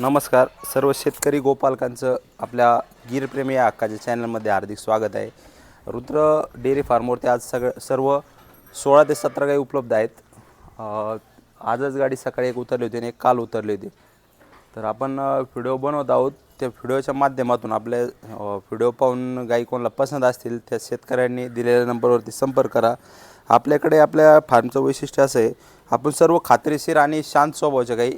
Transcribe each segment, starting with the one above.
नमस्कार. सर्व शेतकरी गोपालकांचं आपल्या गीरप्रेमी या हक्काच्या चॅनलमध्ये हार्दिक स्वागत आहे. रुद्र डेअरी फार्मवरती आज सगळं सर्व सोळा ते सतरा गाई उपलब्ध आहेत. आजच गाडी सकाळी एक उतरली होती आणि एक काल उतरली होती. तर आपण व्हिडिओ बनवत आहोत. त्या व्हिडिओच्या माध्यमातून आपले व्हिडिओ पाहून गाई कोणाला पसंत असतील त्या शेतकऱ्यांनी दिलेल्या नंबरवरती संपर्क करा. आपल्याकडे आपल्या फार्मचं वैशिष्ट्य असं आहे आपण सर्व खात्रीशीर आणि शांत स्वभावाच्या गाई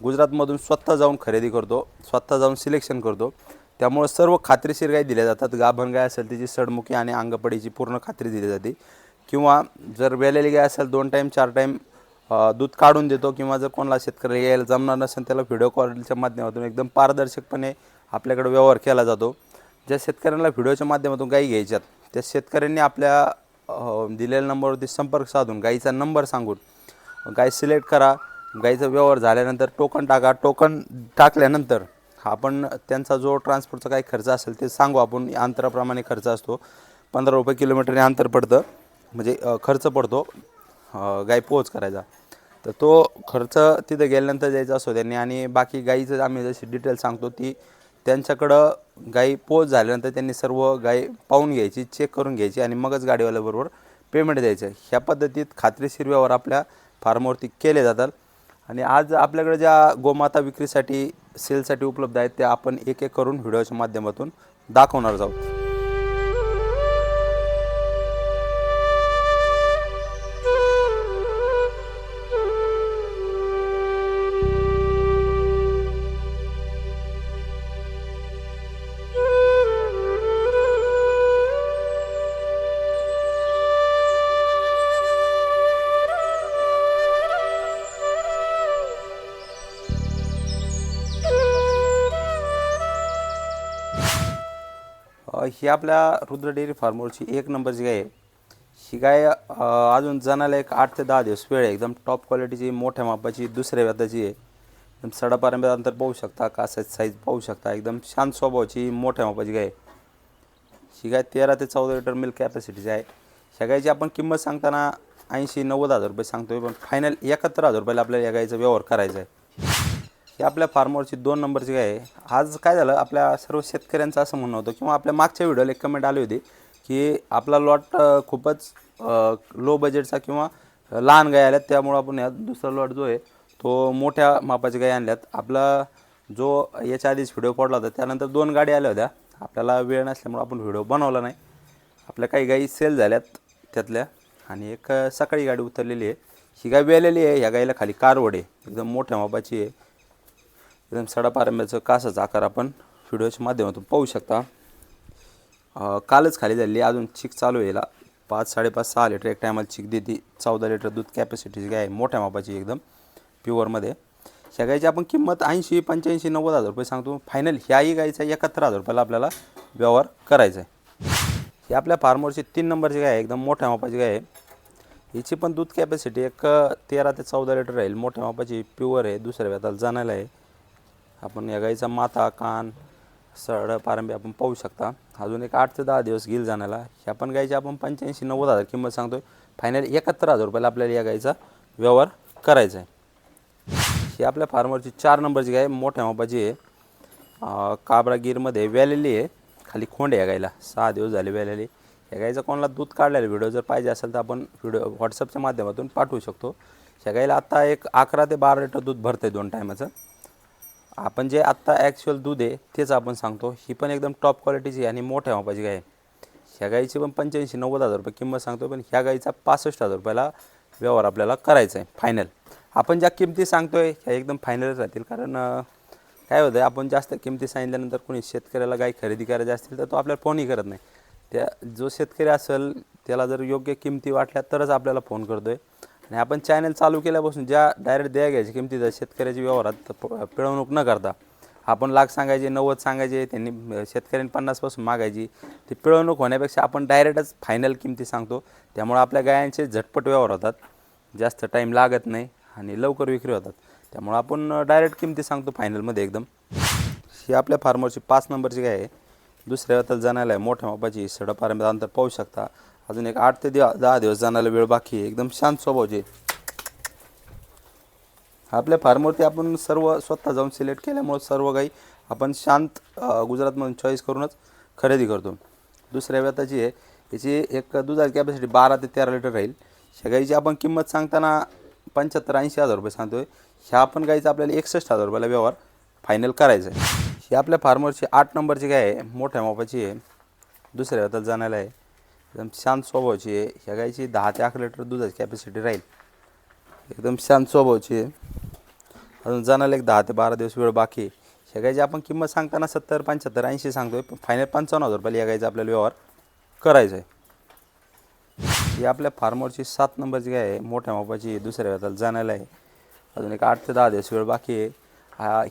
गुजरातमधून स्वतः जाऊन खरेदी करतो स्वतः जाऊन सिलेक्शन करतो. त्यामुळं सर्व खात्रीशीर गाई दिल्या जातात. गाभण गाय असेल तिची सडमुखी आणि अंगपडीची पूर्ण खात्री दिली जाते. किंवा जर वेलेली गाय असेल दोन टाईम चार टाईम दूध काढून देतो किंवा जर कोणाला शेतकरी यायला जमणार नसेल त्याला व्हिडिओ कॉलच्या माध्यमातून एकदम पारदर्शकपणे आपल्याकडे व्यवहार केला जातो. ज्या शेतकऱ्यांना व्हिडिओच्या माध्यमातून गाई घ्यायच्यात त्या शेतकऱ्यांनी आपल्या दिलेल्या नंबरवरती संपर्क साधून गाईचा नंबर सांगून गाय सिलेक्ट करा. गाईचा व्यवहार झाल्यानंतर टोकन टाका टोकन टाकल्यानंतर आपण त्यांचा जो ट्रान्सपोर्टचा काही खर्च असेल ते सांगू. आपण अंतराप्रमाणे खर्च असतो. पंधरा रुपये किलोमीटरने अंतर पडतं. म्हणजे खर्च पडतो गाई गाय पोच करायचा. तर तो खर्च तिथं गेल्यानंतर द्यायचा असतो त्यांनी. आणि बाकी गाईचं आम्ही जशी डिटेल सांगतो ती त्यांच्याकडं गाई पोच झाल्यानंतर त्यांनी सर्व गाय पाहून घ्यायची चेक करून घ्यायची आणि मगच गाडीवाल्याबरोबर पेमेंट द्यायचं. ह्या पद्धतीत खात्रीशीर व्यवहार आपल्या फार्मवरती केले जातात. आणि आज आपल्याकडे ज्या गोमाता विक्रीसाठी सेलसाठी उपलब्ध आहेत त्या आपण एक एक करून व्हिडिओच्या माध्यमातून दाखवणार आहोत. ही आपल्या रुद्र डेअरी फार्मवरची एक नंबरची गाय आहे ही गाय अजून जणाला एक आठ ते दहा दिवस वेळ आहे. एकदम टॉप क्वालिटीची मोठ्या मापाची दुसऱ्या व्याताची आहे. एकदम सडापारंब्यात अंतर पाहू शकता कासाची साईज पाहू शकता. एकदम शांत स्वभावाची मोठ्या मापाची गाय ही गाय तेरा ते चौदा लिटर मिल्क कॅपॅसिटीची आहे. ह्या गायची आपण किंमत सांगताना ऐंशी नव्वद हजार रुपये सांगतोय पण फायनल एकाहत्तर हजार रुपयाला आपल्याला या गायचा व्यवहार करायचा आहे. ही आपल्या फार्मरची दोन नंबरची गाय आहे. आज काय झालं आपल्या सर्व शेतकऱ्यांचं असं म्हणणं होतं किंवा आपल्या मागच्या व्हिडिओला एक कमेंट आली होती की आपला लॉट खूपच लो बजेटचा किंवा लहान गाय आल्यात. त्यामुळं आपण या दुसरा लॉट जो आहे तो मोठ्या मापाची गाय आणल्यात. आपला जो याच्या आधीच व्हिडिओ पडला होता त्यानंतर दोन गाडी आल्या होत्या. आपल्याला वेळ नसल्यामुळं आपण व्हिडिओ बनवला नाही. आपल्या काही गाई सेल झाल्यात त्यातल्या. आणि एक सकाळी गाडी उतरलेली आहे. ही गाय वेलेली आहे. ह्या गाईला खाली कारवड आहे. एकदम मोठ्या मापाची आहे. एकदम सडापारंब्याचं कासाचा आकार आपण व्हिडिओच्या माध्यमातून पाहू शकता. कालच खाली झालेली आहे. अजून चिक चालू आहे याला. पाच साडेपाच सहा लिटर. एक टायमाला चिक देते. चौदा लिटर दूध कॅपॅसिटीची गाय आहे. मोठ्या मापाची एकदम. प्युअरमध्ये ह्या गायची आपण किंमत ऐंशी पंच्याऐंशी नव्वद हजार रुपये सांगतो. फायनल ह्याही गायचा एकाहत्तर हजार रुपयाला आपल्याला व्यवहार करायचा आहे. ही आपल्या फार्मरची तीन नंबरची गाय आहे. एकदम मोठ्या मापाची गाय आहे. हिची पण दूध कॅपॅसिटी एक तेरा ते चौदा लिटर राहील. मोठ्या मापाची प्युअर आहे. दुसऱ्या व्यताला जाण्याला आहे. आपण या गाईचा माथा कान सड पारंबी आपण पाहू शकता. अजून एक आठ ते दहा दिवस घेईल जाण्याला. ह्या पण गाईची आपण पंच्याऐंशी नव्वद हजार किंमत सांगतोय. फायनल एकाहत्तर हजार रुपयाला आपल्याला या गाईचा व्यवहार करायचा आहे. ही आपल्या फार्मरची चार नंबरची गाय मोठ्या मापाची आहे. काबरागीरमध्ये व्यालेली आहे. खाली खोंड आहे या गायला सहा दिवस झाले व्यालेली. या गाईचा कोणाला दूध काढलेला व्हिडिओ जर पाहिजे असेल तर आपण व्हिडिओ व्हॉट्सअपच्या माध्यमातून पाठवू शकतो. ह्या गाईला आत्ता एक अकरा ते बारा लिटर दूध भरतं आहे दोन टायमाचं. आपण जे आत्ता ॲक्च्युअल दूध आहे तेच आपण सांगतो. ही पण एकदम टॉप क्वालिटीची आहे आणि मोठ्या मापाची गाय आहे. ह्या गाईची पण पंच्याऐंशी नव्वद हजार रुपये किंमत सांगतो पण ह्या गाईचा पासष्ट हजार रुपयाला व्यवहार आपल्याला करायचा आहे फायनल आपण ज्या किमती सांगतोय ह्या एकदम फायनलच राहतील. कारण काय होतं आपण जास्त किमती सांगितल्यानंतर कोणी शेतकऱ्याला गाय खरेदी करायची असतील तर तो आपल्याला फोनही करत नाही. त्या जो शेतकरी असेल त्याला जर योग्य किमती वाटल्या तरच आपल्याला फोन करतो आहे आणि आपण चॅनल चालू केल्यापासून ज्या डायरेक्ट द्या घ्यायची किमती शेतकऱ्याच्या व्यवहारात प- पिळवणूक न करता आपण लाख सांगायचे नव्वद सांगायचे त्यांनी शेतकऱ्यांनी पन्नासपासून मागायची ती पिळवणूक होण्यापेक्षा आपण डायरेक्टच फायनल किमती सांगतो. त्यामुळे आपल्या गायांचे झटपट व्यवहार होतात जास्त टाईम लागत नाही आणि लवकर विक्री होतात. त्यामुळे आपण डायरेक्ट किमती सांगतो फायनलमध्ये एकदम. ही आपल्या फार्मरची पाच नंबरची गाय आहे. दुसऱ्या वेळात जाण्याला आहे मोठ्या मापाची सडपारंभ अंतर पाहू शकता. अजून एक आठ ते दहा दहा दिवस जाण्याला वेळ बाकी आहे. एकदम शांत स्वभावची आहे. आपल्या फार्मवरती आपण सर्व स्वतः जाऊन सिलेक्ट केल्यामुळं सर्व काही आपण शांत गुजरातमधून चॉईस करूनच खरेदी करतो. दुसऱ्या व्यताची आहे याची एक दुधाची कॅपॅसिटी बारा ते तेरा लिटर राहील. ह्या गाईची आपण किंमत सांगताना पंच्याहत्तर ऐंशी हजार रुपये सांगतो आहे ह्या आपण गाईचा आपल्याला एकसष्ट हजार रुपयाला व्यवहार फायनल करायचा आहे. ही आपल्या फार्मरची आठ नंबरची गाय आहे मोठ्या मापाची आहे. दुसऱ्या व्यतात जाण्याला आहे. एकदम शांत स्वभावाची आहे. ह्या गाईची दहा ते अकरा लिटर दुधाची कॅपॅसिटी राहील. एकदम शांत स्वभावाची आहे. अजून जाणायला एक दहा ते बारा दिवस वेळ बाकी आहे. ह्या गायची आपण किंमत सांगताना सत्तर पंच्याहत्तर ऐंशी सांगतोय. पण फायनल पंचावन्न हजार रुपयाला या गायचा आपल्याला व्यवहार करायचा आहे. ही आपल्या फार्मरची सात नंबरची गाय आहे. मोठ्या मापाची दुसऱ्या व्यताला जाणायला आहे. अजून एक आठ ते दहा दिवस वेळ बाकी आहे.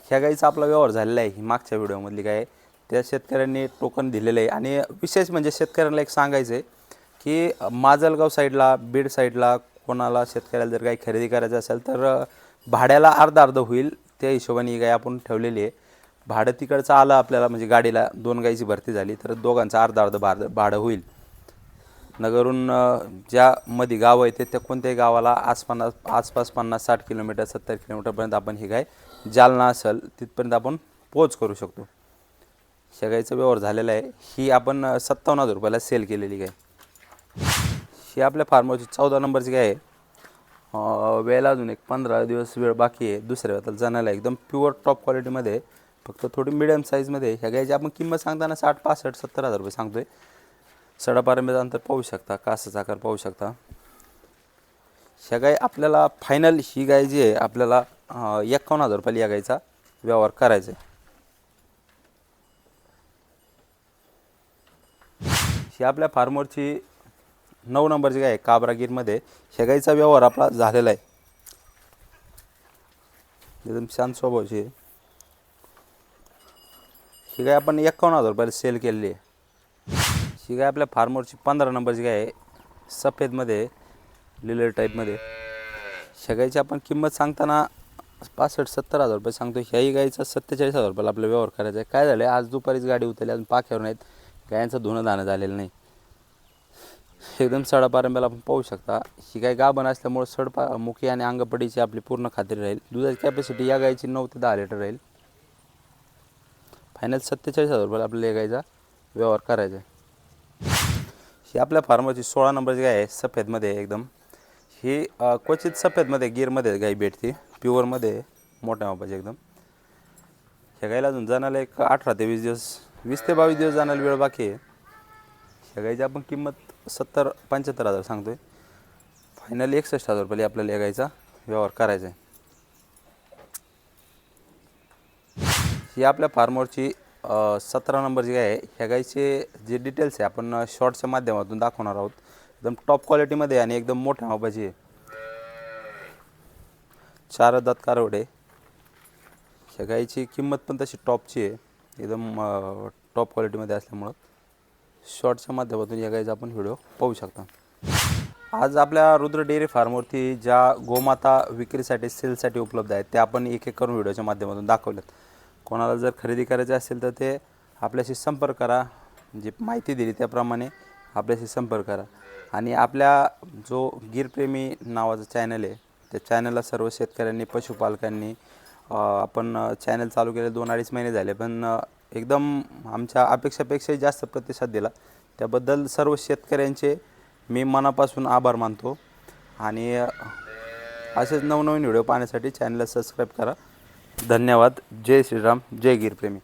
ह्या गाईचा आपला व्यवहार झालेला आहे. ही मागच्या व्हिडिओमधली गाय आहे. त्या शेतकऱ्यांनी टोकन दिलेलं आहे. आणि विशेष म्हणजे शेतकऱ्यांना एक सांगायचं आहे की माजलगाव साईडला बीड साईडला कोणाला शेतकऱ्याला जर काही खरेदी करायचं असेल तर भाड्याला अर्धा अर्ध होईल त्या हिशोबाने ही गाय आपण ठेवलेली आहे. भाडं तिकडचं आलं आपल्याला म्हणजे गाडीला दोन गाईची भरती झाली तर दोघांचं अर्धा अर्ध भाडं भाडं होईल. नगरून ज्या मध्ये गाव आहे ते त्या कोणत्याही गावाला आसपास आसपास पन्नास साठ किलोमीटर सत्तर किलोमीटरपर्यंत आपण ही गाय जालना असेल तिथपर्यंत आपण पोच करू शकतो. शेगाईचा व्यवहार झालेला आहे. ही आपण सत्तावन्न हजार रुपयाला सेल केलेली गाय ही आपल्या फार्मची चौदा नंबरची गाय आहे. वेळेला अजून एक पंधरा दिवस वेळ बाकी आहे. दुसऱ्या वेळात जाण्याला एकदम प्युअर टॉप क्वालिटीमध्ये फक्त थोडी मिडियम साईजमध्ये ह्या गायची आपण किंमत सांगताना साठ पासष्ट सत्तर हजार रुपये सांगतो आहे सडापारंब्याचं अंतर पाहू शकता कासाचा आकार पाहू शकता. ह्या गाय आपल्याला फायनल ही गाय जी आहे आपल्याला एकावन्न हजार रुपयाला या गायचा व्यवहार करायचा आहे. ही आपल्या फार्मरची नऊ नंबरची गाय आहे काबरागीरमध्ये शेगाईचा व्यवहार आपला झालेला आहे. एकदम शांत स्वभावची आहे. ही गाय आपण एकावन्न हजार रुपयाला सेल केलेली आहे. ही गाय आपल्या फार्मरची पंधरा नंबरची गाय आहे. सफेदमध्ये लिलर टाईपमध्ये शेगाईची आपण किंमत सांगताना पासष्ट सत्तर हजार रुपये सांगतो ह्याही गाईचा सत्तेचाळीस हजार रुपयाला आपला व्यवहार करायचा आहे. काय झालं आहे आज दुपारीच गाडी उतरली अजून पाख्यावर नाहीत. गायांचं धुणं दाणं झालेलं नाही. एकदम सडापारंब्याला आपण पाहू शकता. ही गाय गाभण असल्यामुळं सडपा मुखी आणि अंगपडीची आपली पूर्ण खात्री राहील. दुधाची कॅपॅसिटी या गायची नऊ ते दहा लिटर राहील. फायनल सत्तेचाळीस हजार रुपयाला आपल्याला या गायचा व्यवहार करायचा आहे. ही आपल्या फार्मरची सोळा नंबरची गाय आहे सफेदमध्ये आहे एकदम. ही क्वचित सफेदमध्ये गिरमध्ये गाय भेटते. प्युअरमध्ये मोठ्या मापाची एकदम. ह्या गायला अजून जाण्याला एक अठरा ते वीस दिवस वीस ते बावीस दिवस जाण्याला वेळ बाकी आहे. ह्या गायची आपण किंमत सत्तर पंच्याहत्तर हजार सांगतो आहे फायनली एकसष्ट हजार रुपये आपल्याला या व्यवहार करायचा आहे. ही आपल्या फार्मरची सतरा नंबरची जी आहे. ह्या गायचे जे डिटेल्स आहे आपण शॉर्टच्या माध्यमातून दाखवणार आहोत. एकदम टॉप क्वालिटीमध्ये आणि एकदम मोठ्या मापाची आहे. चार दात कारवडे. ह्या गाईची किंमत पण तशी टॉपची आहे. एकदम टॉप क्वालिटीमध्ये असल्यामुळं शॉर्टच्या माध्यमातून या गाईचा आपण व्हिडिओ पाहू शकता. आज आपल्या रुद्र डेअरी फार्मवरती ज्या गोमाता विक्रीसाठी सेलसाठी उपलब्ध आहेत त्या आपण एक एक करून व्हिडिओच्या माध्यमातून दाखवल्यात. कोणाला जर खरेदी करायचे असेल तर ते आपल्याशी संपर्क करा. जी माहिती दिली त्याप्रमाणे आपल्याशी संपर्क करा. आणि आपल्या जो गिरप्रेमी नावाचा चॅनल आहे त्या चॅनलला सर्व शेतकऱ्यांनी पशुपालकांनी आपण चॅनल चालू केले दोन अडीच महिने झाले पण एकदम आमच्या अपेक्षापेक्षाही जास्त प्रतिसाद दिला. त्याबद्दल सर्व शेतकऱ्यांचे मी मनापासून आभार मानतो. आणि असेच नवनवीन व्हिडिओ पाहण्यासाठी चॅनलला सबस्क्राईब करा. धन्यवाद. जय श्रीराम. जय गिरप्रेमी.